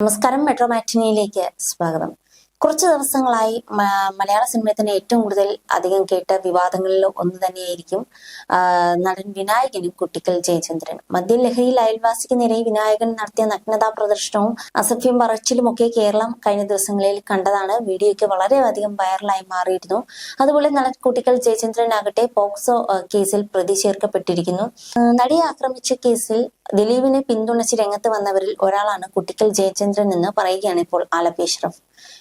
നമസ്കാരം മെട്രോ മാറ്റിനിയിലേക്ക് സ്വാഗതം. കുറച്ച് ദിവസങ്ങളായി മലയാള സിനിമയെ തന്നെ ഏറ്റവും കൂടുതൽ അധികം കേട്ട വിവാദങ്ങളിൽ ഒന്ന് തന്നെയായിരിക്കും നടൻ വിനായകനും കുട്ടിക്കൽ ജയചന്ദ്രനും മദ്യലഹരിയിൽ അയൽവാസിക്ക് നേരെ വിനായകൻ നടത്തിയ നഗ്നതാ പ്രദർശനവും അസഭ്യം പറച്ചിലും ഒക്കെ കേരളം കഴിഞ്ഞ ദിവസങ്ങളിൽ കണ്ടതാണ്. വീഡിയോയ്ക്ക് വളരെയധികം വൈറലായി മാറിയിരുന്നു. അതുപോലെ നടൻ കുട്ടിക്കൽ ജയചന്ദ്രൻ ആകട്ടെ പോക്സോ കേസിൽ പ്രതി ചേർക്കപ്പെട്ടിരിക്കുന്നു. നടിയെ ആക്രമിച്ച കേസിൽ ദിലീപിനെ പിന്തുണച്ച് രംഗത്ത് വന്നവരിൽ ഒരാളാണ് കുട്ടിക്കൽ ജയചന്ദ്രൻ എന്ന് പറയുകയാണ് ഇപ്പോൾ ആലപ്പി അഷ്റഫ്.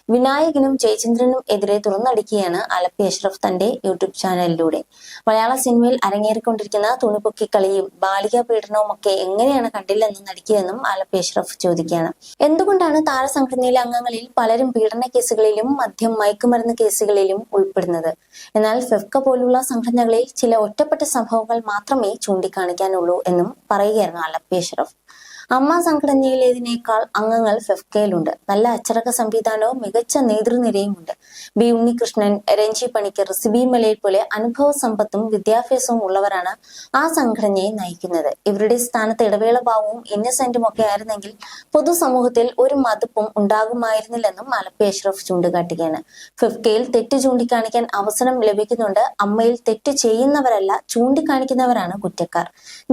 വിനായകനും ജയചന്ദ്രനും എതിരെ തുറന്നടിക്കുകയാണ് ആലപ്പി അഷ്റഫ് തന്റെ യൂട്യൂബ് ചാനലിലൂടെ. മലയാള സിനിമയിൽ അരങ്ങേറിക്കൊണ്ടിരിക്കുന്ന തുണിപൊക്കി കളിയും ബാലികാ പീഡനവും ഒക്കെ എങ്ങനെയാണ് കണ്ടില്ലെന്ന് നടിക്കുകയെന്നും ആലപ്പി അഷ്റഫ് ചോദിക്കുകയാണ്. എന്തുകൊണ്ടാണ് താരസംഘടനയിലെ അംഗങ്ങളിൽ പലരും പീഡന കേസുകളിലും മദ്യം മയക്കുമരുന്ന് കേസുകളിലും ഉൾപ്പെടുന്നത്? എന്നാൽ ഫെഫ്ക പോലുള്ള സംഘടനകളിൽ ചില ഒറ്റപ്പെട്ട സംഭവങ്ങൾ മാത്രമേ ചൂണ്ടിക്കാണിക്കാനുള്ളൂ എന്നും പറയുകയായിരുന്നു ആലപ്പി അഷ്റഫ് അമ്മ സംഘടനയിലേതിനേക്കാൾ അംഗങ്ങൾ ഫെഫ്കയിലുണ്ട്. നല്ല അച്ചടക്ക സംവിധാനവും മികച്ച നേതൃനിരയുമുണ്ട്. ബി ഉണ്ണികൃഷ്ണൻ രഞ്ജി പണിക്കർ സിബി മലയിൽ പോലെ അനുഭവ സമ്പത്തും വിദ്യാഭ്യാസവും ഉള്ളവരാണ് ആ സംഘടനയെ നയിക്കുന്നത്. ഇവരുടെ സ്ഥാനത്ത് ഇടവേള ഭാവവും ഇന്നസെന്റും ഒക്കെ ആയിരുന്നെങ്കിൽ പൊതുസമൂഹത്തിൽ ഒരു മതിപ്പും ഉണ്ടാകുമായിരുന്നില്ലെന്നും മലപ്പി അഷ്റഫ് ചൂണ്ടിക്കാട്ടുകയാണ്. ഫിഫ്കയിൽ തെറ്റ് ചൂണ്ടിക്കാണിക്കാൻ അവസരം ലഭിക്കുന്നുണ്ട്. അമ്മയിൽ തെറ്റ് ചെയ്യുന്നവരല്ല ചൂണ്ടിക്കാണിക്കുന്നവരാണ് കുറ്റക്കാർ.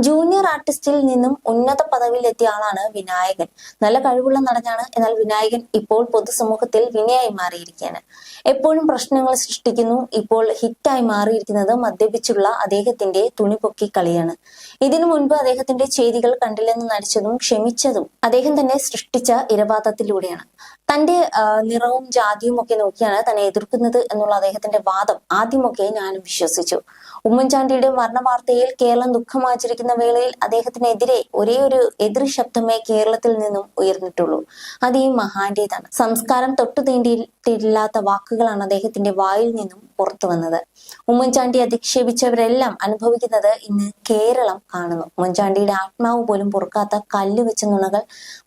ജൂനിയർ ആർട്ടിസ്റ്റിൽ നിന്നും ഉന്നത പദവിയിലെത്തിയ ആളാണ് വിനായകൻ. നല്ല കഴിവുള്ള നടനാണ്. എന്നാൽ വിനായകൻ ഇപ്പോൾ പൊതുസമൂഹത്തിൽ വിനയായി മാറിയിരിക്കുകയാണ്. എപ്പോഴും പ്രശ്നങ്ങൾ സൃഷ്ടിക്കുന്നു. ഇപ്പോൾ ഹിറ്റായി മാറിയിരിക്കുന്നത് മദ്യപിച്ചുള്ള അദ്ദേഹത്തിന്റെ തുണിപൊക്കി കളിയാണ്. ഇതിനു മുൻപ് അദ്ദേഹത്തിന്റെ ചെയ്തികൾ കണ്ടില്ലെന്ന് നടിച്ചതും ക്ഷമിച്ചതും അദ്ദേഹം തന്നെ സൃഷ്ടിച്ച ഇരവാദത്തിലൂടെയാണ്. തന്റെ നിറവും ജാതിയും ഒക്കെ നോക്കിയാണ് തന്നെ എതിർക്കുന്നത് എന്നുള്ള അദ്ദേഹത്തിന്റെ വാദം ആദ്യമൊക്കെ ഞാനും വിശ്വസിച്ചു. ഉമ്മൻചാണ്ടിയുടെ മരണ വാർത്തയിൽ കേരളം ദുഃഖമാചരിക്കുന്ന വേളയിൽ അദ്ദേഹത്തിനെതിരെ ഒരേ ഒരു എതിർ ശബ്ദമേ കേരളത്തിൽ നിന്നും ഉയർന്നിട്ടുള്ളൂ. അത് ഈ മഹാന്റേതാണ്. സംസ്കാരം തൊട്ടു തീണ്ടിയിട്ടില്ലാത്ത വാക്കുകളാണ് അദ്ദേഹത്തിന്റെ വായിൽ നിന്നും പുറത്തു വന്നത്. ഉമ്മൻചാണ്ടി അധിക്ഷേപിച്ചവരെല്ലാം അനുഭവിക്കുന്നത് ഇന്ന് കേരളം കാണുന്നു. ഉമ്മൻചാണ്ടിയുടെ ആത്മാവ് പോലും പൊറുക്കാത്ത കല്ല് വെച്ച നുണകൾ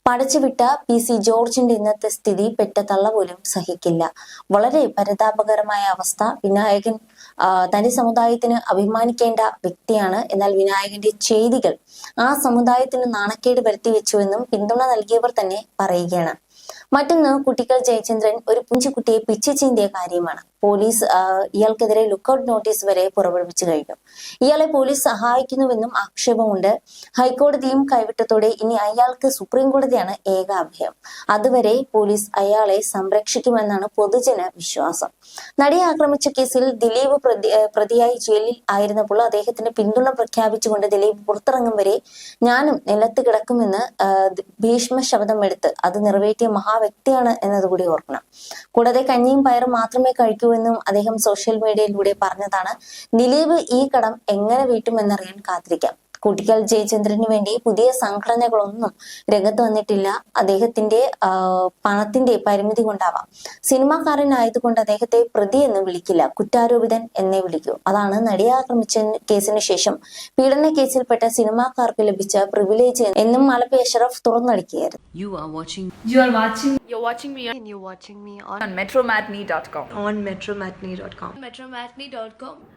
പടച്ചുവിട്ട പി സി ജോർജിന്റെ ഇന്നത്തെ സ്ഥിതി പെറ്റ തള്ള പോലും സഹിക്കില്ല. വളരെ പരിതാപകരമായ അവസ്ഥ. വിനായകൻ തനി സമുദായത്തിന് അഭിമാനിക്കേണ്ട വ്യക്തിയാണ്. എന്നാൽ വിനായകന്റെ ചെയ്തികൾ ആ സമുദായത്തിന് നാണക്കേട് വരുത്തി വെച്ചുവെന്നും പിന്തുണ നൽകിയവർ തന്നെ പറയുകയാണ്. മറ്റൊന്ന് കുട്ടികൾ ജയചന്ദ്രൻ ഒരു പുഞ്ചുകുട്ടിയെ പിച്ചു ചീന്തിയ കാര്യമാണ്. പോലീസ് ഇയാൾക്കെതിരെ ലുക്കൌട്ട് നോട്ടീസ് വരെ പുറപ്പെടുവിച്ചു കഴിഞ്ഞു. ഇയാളെ പോലീസ് സഹായിക്കുന്നുവെന്നും ആക്ഷേപമുണ്ട്. ഹൈക്കോടതിയും കൈവിട്ടതോടെ ഇനി അയാൾക്ക് സുപ്രീം കോടതിയാണ് ഏക അഭയം. അതുവരെ പോലീസ് അയാളെ സംരക്ഷിക്കുമെന്നാണ് പൊതുജന വിശ്വാസം. നടിയെ ആക്രമിച്ച കേസിൽ ദിലീപ് പ്രതിയായി ജയിലിൽ ആയിരുന്നപ്പോൾ അദ്ദേഹത്തിന് പിന്തുണ പ്രഖ്യാപിച്ചുകൊണ്ട് ദിലീപ് പുറത്തിറങ്ങും വരെ ഞാനും നിലത്ത് കിടക്കുമെന്ന് ഭീഷ്മ ശബ്ദം എടുത്ത് അത് നിറവേറ്റിയ മഹാവ്യക്തിയാണ് എന്നതുകൂടി ഓർക്കണം. കൂടാതെ കഞ്ഞിയും പയറും മാത്രമേ കഴിക്കൂ എന്നും അദ്ദേഹം സോഷ്യൽ മീഡിയയിലൂടെ പറഞ്ഞതാണ് ദിലീപ് ഈ കടം എങ്ങനെ വീട്ടുമെന്നറിയാൻ കാത്തിരിക്കാം. കുട്ടിക്കൽ ജയചന്ദ്രന് വേണ്ടി പുതിയ സംഘടനകളൊന്നും രംഗത്ത് വന്നിട്ടില്ല അദ്ദേഹത്തിന്റെ പണത്തിന്റെ പരിമിതി കൊണ്ടാവാം സിനിമാക്കാരനായതുകൊണ്ട് അദ്ദേഹത്തെ പ്രതി എന്ന് വിളിക്കില്ല കുറ്റാരോപിതൻ എന്നേ വിളിക്കൂ അതാണ് നടിയെ ആക്രമിച്ച കേസിന് ശേഷം പീഡന കേസിൽപ്പെട്ട സിനിമാക്കാർക്ക് ലഭിച്ച പ്രിവിലേജ് എന്നും മലപ്പി Ashraf തുറന്നടിക്കുകയായിരുന്നു You are watching You are watching You're watching me on and you're watching me on, on metromatney.com. on metromatney.com. metromatney.com.